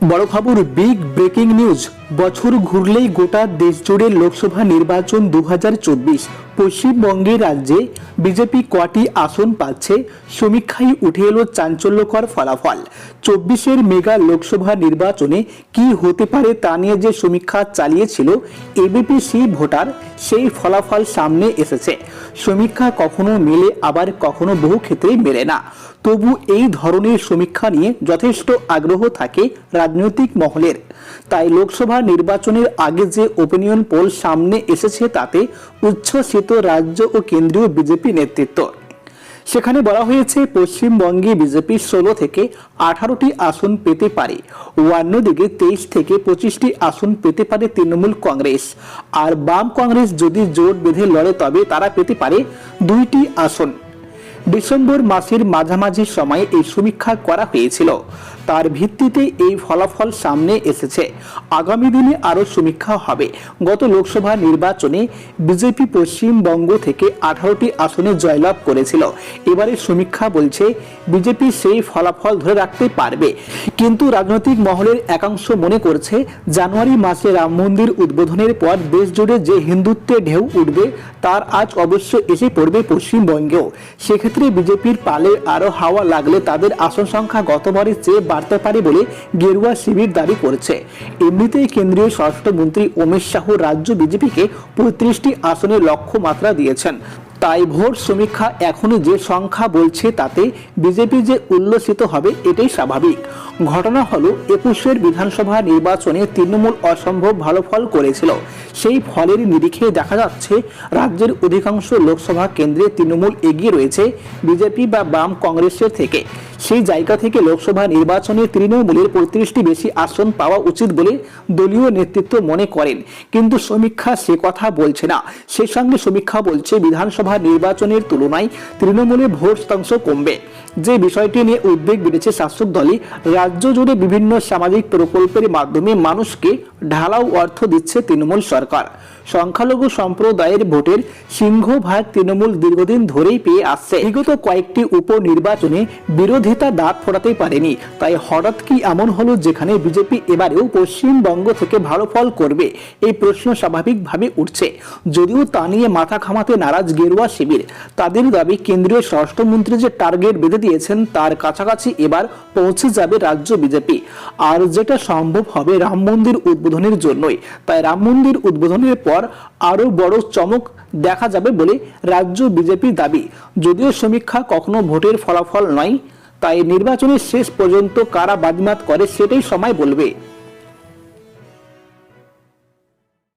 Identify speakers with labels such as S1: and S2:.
S1: বড় খবর big breaking news বছর ঘুরলেই গোটা দেশ জুড়ে লোকসভা নির্বাচন দু পশ্চিমবঙ্গে রাজ্যে বিজেপি কটি আসন পাচ্ছে, সমীক্ষায় উঠে এলো চাঞ্চল্যকর ফলাফল। চব্বিশের মেগা লোকসভা নির্বাচনে কি হতে পারে তা নিয়ে যে সমীক্ষা চালিয়েছিল এবিপিসি ভোটার, সেই ফলাফল সামনে এসেছে। সমীক্ষা কখনো মেলে, আবার কখনো বহু ক্ষেত্রেই মেলে না। তবু এই ধরনের সমীক্ষা নিয়ে যথেষ্ট আগ্রহ থাকে রাজনৈতিক মহলের। তাই লোকসভা নির্বাচনের আগে যে ওপিনিয়ন পোল সামনে এসেছে তাতে উচ্ছ্বসিত রাজ্য ও কেন্দ্রীয় বিজেপি নেতৃত্ব। সেখানে বলা হয়েছে, পশ্চিমবঙ্গে বিজেপি ষোলো থেকে আঠারোটি আসন পেতে পারে। অন্যদিকে তেইশ থেকে পঁচিশটি আসন পেতে পারে তৃণমূল কংগ্রেস। আর বাম কংগ্রেস যদি জোট বেঁধে লড়ে তবে তারা পেতে পারে দুইটি আসন। ডিসেম্বর মাসের মাঝামাঝি সময়ে এই সমীক্ষা করা হয়েছিল। তার ভিত্তিতে এই ফলাফল সামনে এসেছে। আগামী দিনে আরও সমীক্ষা হবে। গত লোকসভা নির্বাচনে বিজেপি পশ্চিমবঙ্গ থেকে আঠারোটি আসনে জয়লাভ করেছিল। এবারে সমীক্ষা বলছে, বিজেপি সেই ফলাফল ধরে রাখতে পারবে। কিন্তু রাজনৈতিক মহলের একাংশ মনে করছে, জানুয়ারি মাসে রাম মন্দির উদ্বোধনের পর দেশ জুড়ে যে হিন্দুত্বের ঢেউ উঠবে, তার আজ অবশ্য এসে পড়বে পশ্চিমবঙ্গেও। সেক্ষেত্রে বিজেপির পালে আরও হাওয়া লাগলে তাদের আসন সংখ্যা গতবারের চেয়ে বাড়তে পারে বলে গেরুয়া শিবির দাবি করেছে। এমনিতেই কেন্দ্রীয় স্বরাষ্ট্রমন্ত্রী অমিত শাহ রাজ্য বিজেপিকে পঁয়ত্রিশটি আসনের লক্ষ্যমাত্রা দিয়েছেন। তাই ভোট সমীক্ষা এখনই যে সংখ্যা বলছে তাতে বিজেপি যে উল্লসিত হবে, এটাই স্বাভাবিক। ঘটনা হলো, একুশের বিধানসভা নির্বাচনে তৃণমূল অসম্ভব ভালো ফল করেছিল। সেই ফলের নিরিখে দেখা যাচ্ছে, রাজ্যের অধিকাংশ লোকসভা কেন্দ্রে তৃণমূল এগিয়ে রয়েছে, বিজেপি বা বাম কংগ্রেসের থেকে। সেই জায়গা থেকে লোকসভা নির্বাচনে তৃণমূলের পঁয়ত্রিশটি বেশি আসন পাওয়া উচিত বলে দলীয় নেতৃত্ব মনে করেন। কিন্তু সমীক্ষা সে কথা বলছে না। সেই সঙ্গে সমীক্ষা বলছে, বিধানসভা নির্বাচনের তুলনায় তৃণমূলে ভোট শতাংশ কমবে। যে বিষয়টি নিয়ে উদ্বেগ বেড়েছে শাসক দলই, রাজ্য জুড়ে বিভিন্ন সামাজিক প্রকল্পের মাধ্যমে মানুষকে ঢালাও অর্থ দিচ্ছে তৃণমূল সরকার। সংখ্যালঘু সম্প্রদায়ের ভোটের সিংহভাগ তৃণমূল দীর্ঘদিন ধরেই পেয়ে আসছে। বিগত কয়েকটি উপনির্বাচনে বিরোধিতা দাঁত ফোটাতে পারেনি। তাই হঠাৎ কি এমন হলো যেখানে বিজেপি এবারেও পশ্চিমবঙ্গ থেকে ভালো ফল করবে, এই প্রশ্ন স্বাভাবিকভাবে উঠছে। যদিও তা নিয়ে মাথা ঘামাতে নারাজ গেরুয়া শিবির, তাদের দাবি কেন্দ্রীয় স্বরাষ্ট্রমন্ত্রী যে টার্গেট বেঁধে দিয়েছেন, তার কাছাকাছি এবার পৌঁছে যাবে রাজ্য বিজেপি। আর যেটা সম্ভব হবে রাম মন্দির উদ্বোধনের জন্যই। তাই রাম মন্দির উদ্বোধনের পর আরও বড় চমক দেখা যাবে বলে রাজ্য বিজেপির দাবি। যদিও সমীক্ষা কখনো ভোটের ফলাফল নয়, তাই নির্বাচনের শেষ পর্যন্ত কারা বাজিমাত করে সেটাই সময় বলবে।